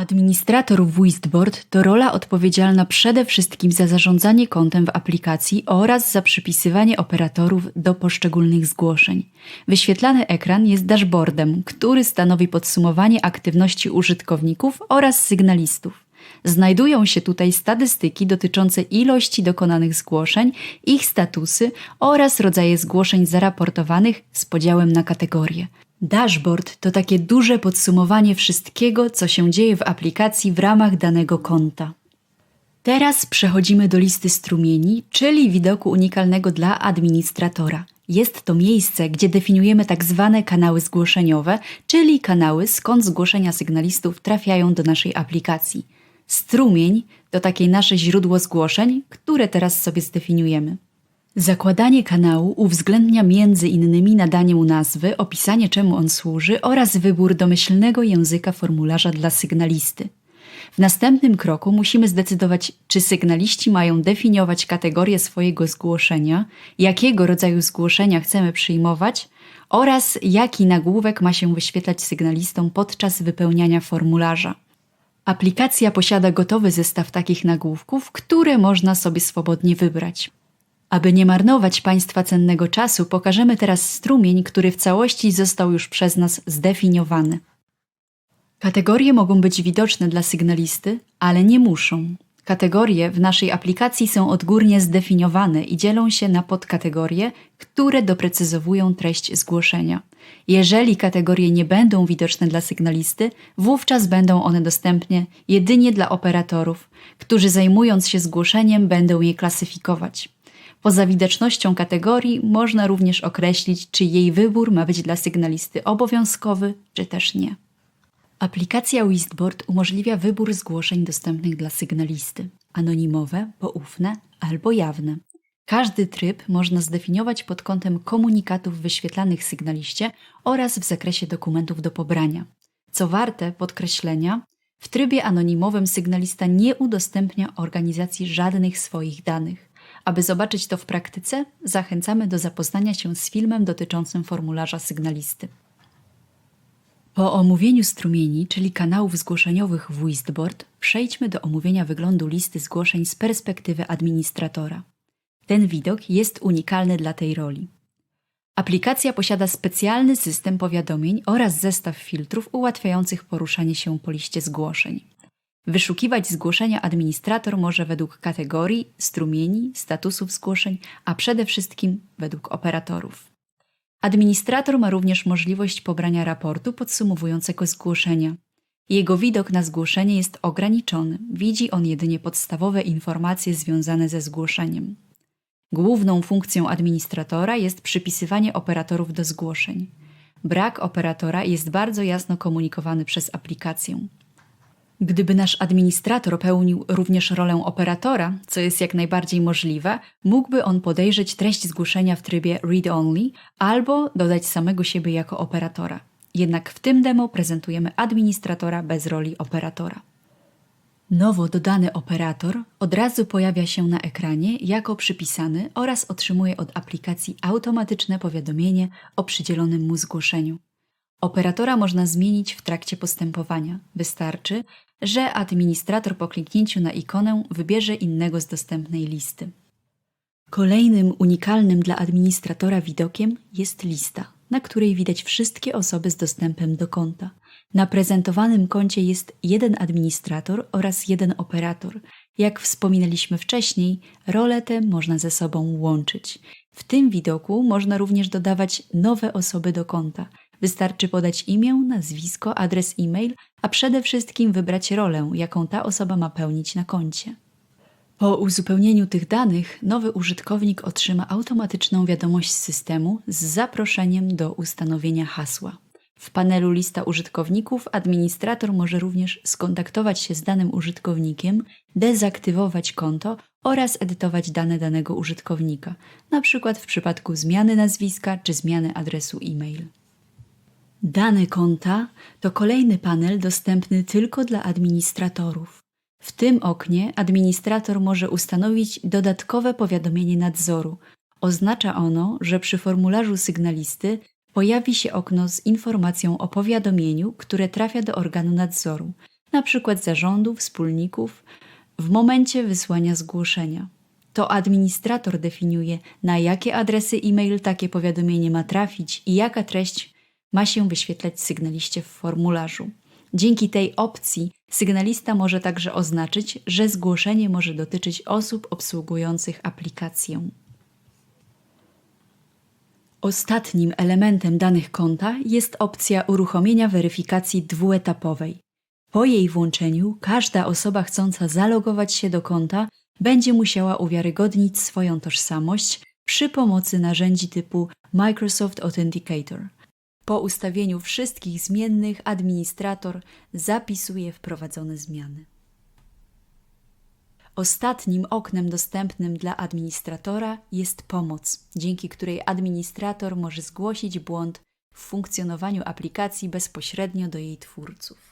Administrator Wistboard to rola odpowiedzialna przede wszystkim za zarządzanie kontem w aplikacji oraz za przypisywanie operatorów do poszczególnych zgłoszeń. Wyświetlany ekran jest dashboardem, który stanowi podsumowanie aktywności użytkowników oraz sygnalistów. Znajdują się tutaj statystyki dotyczące ilości dokonanych zgłoszeń, ich statusy oraz rodzaje zgłoszeń zaraportowanych z podziałem na kategorie. Dashboard to takie duże podsumowanie wszystkiego, co się dzieje w aplikacji w ramach danego konta. Teraz przechodzimy do listy strumieni, czyli widoku unikalnego dla administratora. Jest to miejsce, gdzie definiujemy tak zwane kanały zgłoszeniowe, czyli kanały, skąd zgłoszenia sygnalistów trafiają do naszej aplikacji. Strumień to takie nasze źródło zgłoszeń, które teraz sobie zdefiniujemy. Zakładanie kanału uwzględnia między innymi nadanie mu nazwy, opisanie czemu on służy oraz wybór domyślnego języka formularza dla sygnalisty. W następnym kroku musimy zdecydować, czy sygnaliści mają definiować kategorię swojego zgłoszenia, jakiego rodzaju zgłoszenia chcemy przyjmować oraz jaki nagłówek ma się wyświetlać sygnalistom podczas wypełniania formularza. Aplikacja posiada gotowy zestaw takich nagłówków, które można sobie swobodnie wybrać. Aby nie marnować Państwa cennego czasu, pokażemy teraz strumień, który w całości został już przez nas zdefiniowany. Kategorie mogą być widoczne dla sygnalisty, ale nie muszą. Kategorie w naszej aplikacji są odgórnie zdefiniowane i dzielą się na podkategorie, które doprecyzowują treść zgłoszenia. Jeżeli kategorie nie będą widoczne dla sygnalisty, wówczas będą one dostępne jedynie dla operatorów, którzy zajmując się zgłoszeniem będą je klasyfikować. Poza widocznością kategorii można również określić, czy jej wybór ma być dla sygnalisty obowiązkowy, czy też nie. Aplikacja Wistboard umożliwia wybór zgłoszeń dostępnych dla sygnalisty anonimowe, poufne albo jawne. Każdy tryb można zdefiniować pod kątem komunikatów wyświetlanych sygnaliście oraz w zakresie dokumentów do pobrania. Co warte podkreślenia, w trybie anonimowym sygnalista nie udostępnia organizacji żadnych swoich danych. Aby zobaczyć to w praktyce, zachęcamy do zapoznania się z filmem dotyczącym formularza sygnalisty. Po omówieniu strumieni, czyli kanałów zgłoszeniowych w Wistboard, przejdźmy do omówienia wyglądu listy zgłoszeń z perspektywy administratora. Ten widok jest unikalny dla tej roli. Aplikacja posiada specjalny system powiadomień oraz zestaw filtrów ułatwiających poruszanie się po liście zgłoszeń. Wyszukiwać zgłoszenia administrator może według kategorii, strumieni, statusów zgłoszeń, a przede wszystkim według operatorów. Administrator ma również możliwość pobrania raportu podsumowującego zgłoszenia. Jego widok na zgłoszenie jest ograniczony, widzi on jedynie podstawowe informacje związane ze zgłoszeniem. Główną funkcją administratora jest przypisywanie operatorów do zgłoszeń. Brak operatora jest bardzo jasno komunikowany przez aplikację. Gdyby nasz administrator pełnił również rolę operatora, co jest jak najbardziej możliwe, mógłby on podejrzeć treść zgłoszenia w trybie read-only albo dodać samego siebie jako operatora. Jednak w tym demo prezentujemy administratora bez roli operatora. Nowo dodany operator od razu pojawia się na ekranie jako przypisany oraz otrzymuje od aplikacji automatyczne powiadomienie o przydzielonym mu zgłoszeniu. Operatora można zmienić w trakcie postępowania. Wystarczy, że administrator po kliknięciu na ikonę wybierze innego z dostępnej listy. Kolejnym unikalnym dla administratora widokiem jest lista, na której widać wszystkie osoby z dostępem do konta. Na prezentowanym koncie jest jeden administrator oraz jeden operator. Jak wspominaliśmy wcześniej, role te można ze sobą łączyć. W tym widoku można również dodawać nowe osoby do konta. Wystarczy podać imię, nazwisko, adres e-mail, a przede wszystkim wybrać rolę, jaką ta osoba ma pełnić na koncie. Po uzupełnieniu tych danych nowy użytkownik otrzyma automatyczną wiadomość z systemu z zaproszeniem do ustanowienia hasła. W panelu Lista użytkowników administrator może również skontaktować się z danym użytkownikiem, dezaktywować konto oraz edytować dane danego użytkownika, np. w przypadku zmiany nazwiska czy zmiany adresu e-mail. Dane konta to kolejny panel dostępny tylko dla administratorów. W tym oknie administrator może ustanowić dodatkowe powiadomienie nadzoru. Oznacza ono, że przy formularzu sygnalisty pojawi się okno z informacją o powiadomieniu, które trafia do organu nadzoru. np. zarządu, wspólników, w momencie wysłania zgłoszenia. To administrator definiuje, na jakie adresy e-mail takie powiadomienie ma trafić i jaka treść ma się wyświetlać sygnaliście w formularzu. Dzięki tej opcji sygnalista może także oznaczyć, że zgłoszenie może dotyczyć osób obsługujących aplikację. Ostatnim elementem danych konta jest opcja uruchomienia weryfikacji dwuetapowej. Po jej włączeniu każda osoba chcąca zalogować się do konta będzie musiała uwiarygodnić swoją tożsamość przy pomocy narzędzi typu Microsoft Authenticator. Po ustawieniu wszystkich zmiennych administrator zapisuje wprowadzone zmiany. Ostatnim oknem dostępnym dla administratora jest pomoc, dzięki której administrator może zgłosić błąd w funkcjonowaniu aplikacji bezpośrednio do jej twórców.